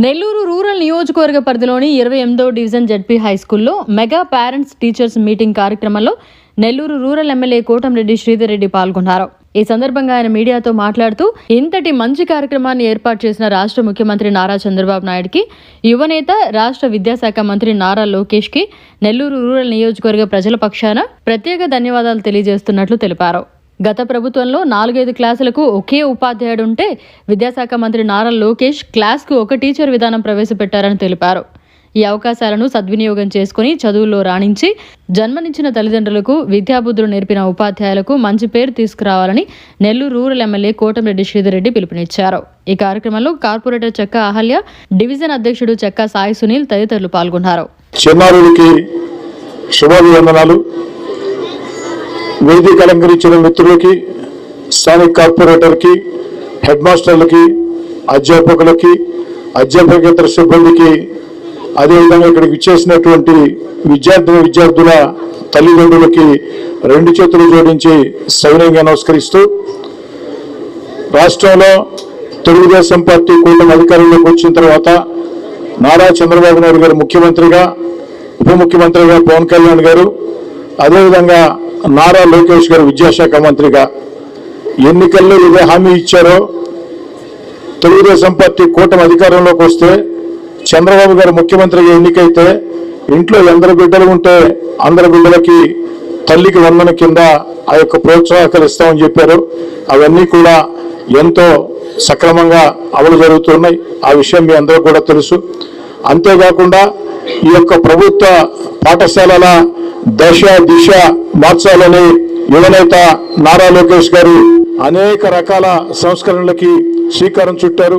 Nellore rural నియోజకవర్గ పరిధిలోని ఇరవై ఎనిమిదో డివిజన్ జడ్పీ హై స్కూల్లో మెగా పేరెంట్స్ టీచర్స్ మీటింగ్ కార్యక్రమంలో నెల్లూరు రూరల్ ఎమ్మెల్యే కోటంరెడ్డి శ్రీధర్ రెడ్డి పాల్గొన్నారు. ఈ సందర్భంగా ఆయన మీడియాతో మాట్లాడుతూ ఇంతటి మంచి కార్యక్రమాన్ని ఏర్పాటు చేసిన రాష్ట్ర ముఖ్యమంత్రి నారా చంద్రబాబు నాయుడుకి యువనేత రాష్ట్ర విద్యాశాఖ మంత్రి నారా లోకేష్కి నెల్లూరు రూరల్ నియోజకవర్గ ప్రజల పక్షాన ప్రత్యేక ధన్యవాదాలు తెలియజేస్తున్నట్లు తెలిపారు. గత ప్రభుత్వంలో నాలుగైదు క్లాసులకు ఒకే ఉపాధ్యాయుడు ఉంటే విద్యాశాఖ మంత్రి నారా లోకేష్ క్లాస్కు ఒక టీచర్ విధానం ప్రవేశపెట్టారని తెలిపారు. ఈ అవకాశాలను సద్వినియోగం చేసుకుని చదువుల్లో రాణించి జన్మనిచ్చిన తల్లిదండ్రులకు విద్యాబుద్ధులు నేర్పిన ఉపాధ్యాయులకు మంచి పేరు తీసుకురావాలని నెల్లూరు రూరల్ ఎమ్మెల్యే కోటమిరెడ్డి శ్రీధర్రెడ్డి పిలుపునిచ్చారు. ఈ కార్యక్రమంలో కార్పొరేటర్ చెక్క అహల్య డివిజన్ అధ్యక్షుడు చెక్క సాయి సునీల్ తదితరులు పాల్గొన్నారు. వేదిక అలంకరించిన మిత్రులకి స్థానిక కార్పొరేటర్కి హెడ్ మాస్టర్లకి అధ్యాపకులకి అధ్యాపకేతర సిబ్బందికి అదేవిధంగా ఇక్కడికి ఇచ్చేసినటువంటి విద్యార్థిని విద్యార్థుల తల్లిదండ్రులకి రెండు చేతులు జోడించి సవినయంగా నమస్కరిస్తూ రాష్ట్రంలో తెలుగుదేశం పార్టీ కూటమి అధికారంలోకి వచ్చిన తర్వాత నారా చంద్రబాబు నాయుడు గారు ముఖ్యమంత్రిగా ఉప ముఖ్యమంత్రిగా పవన్ కళ్యాణ్ గారు అదేవిధంగా నారా లోకేష్ గారు విద్యాశాఖ మంత్రిగా ఎన్నికల్లో ఇదే హామీ ఇచ్చారో తెలుగుదేశం పార్టీ కూటమి అధికారంలోకి వస్తే చంద్రబాబు గారు ముఖ్యమంత్రిగా ఎన్నికైతే ఇంట్లో ఎందరు బిడ్డలు ఉంటే అందరి బిడ్డలకి తల్లికి వందన కింద ఆ యొక్క ప్రోత్సాహకాలు ఇస్తామని చెప్పారు. అవన్నీ కూడా ఎంతో సక్రమంగా అమలు జరుగుతున్నాయి. ఆ విషయం మీ అందరూ కూడా తెలుసు. అంతేకాకుండా ఈ యొక్క ప్రభుత్వ పాఠశాలల దశ దిశ మార్చాలని యువనేత నారా లోకేష్ గారు అనేక రకాల సంస్కరణలకి శ్రీకారం చుట్టారు.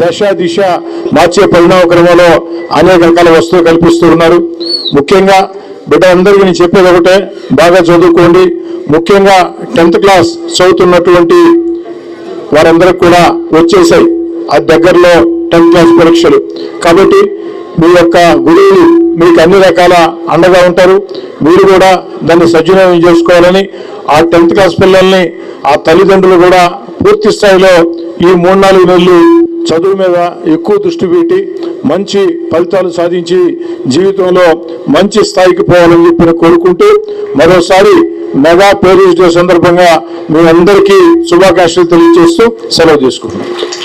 దశ దిశ మార్చే పరిణామ క్రమంలో అనేక రకాల వస్తువులు కల్పిస్తూ ఉన్నారు. ముఖ్యంగా బిడ్డ అందరికీ నేను చెప్పేది ఒకటే బాగా చదువుకోండి. ముఖ్యంగా టెన్త్ క్లాస్ చదువుతున్నటువంటి వారందరికి కూడా వచ్చేసాయి. ఆ దగ్గరలో టెన్త్ క్లాస్ పరీక్షలు. కాబట్టి మీ యొక్క గురువులు మీకు అన్ని రకాల అండగా ఉంటారు. మీరు కూడా దాన్ని సద్వినియోగం చేసుకోవాలని ఆ టెన్త్ క్లాస్ పిల్లల్ని ఆ తల్లిదండ్రులు కూడా పూర్తి స్థాయిలో ఈ మూడు నాలుగు నెలలు చదువు మీద ఎక్కువ దృష్టి పెట్టి మంచి ఫలితాలు సాధించి జీవితంలో మంచి స్థాయికి పోవాలని చెప్పి కోరుకుంటూ మరోసారి మెగా పేరెంట్స్ డే సందర్భంగా మీ అందరికీ శుభాకాంక్షలు తెలియజేస్తూ సెలవు తీసుకుంటున్నాను.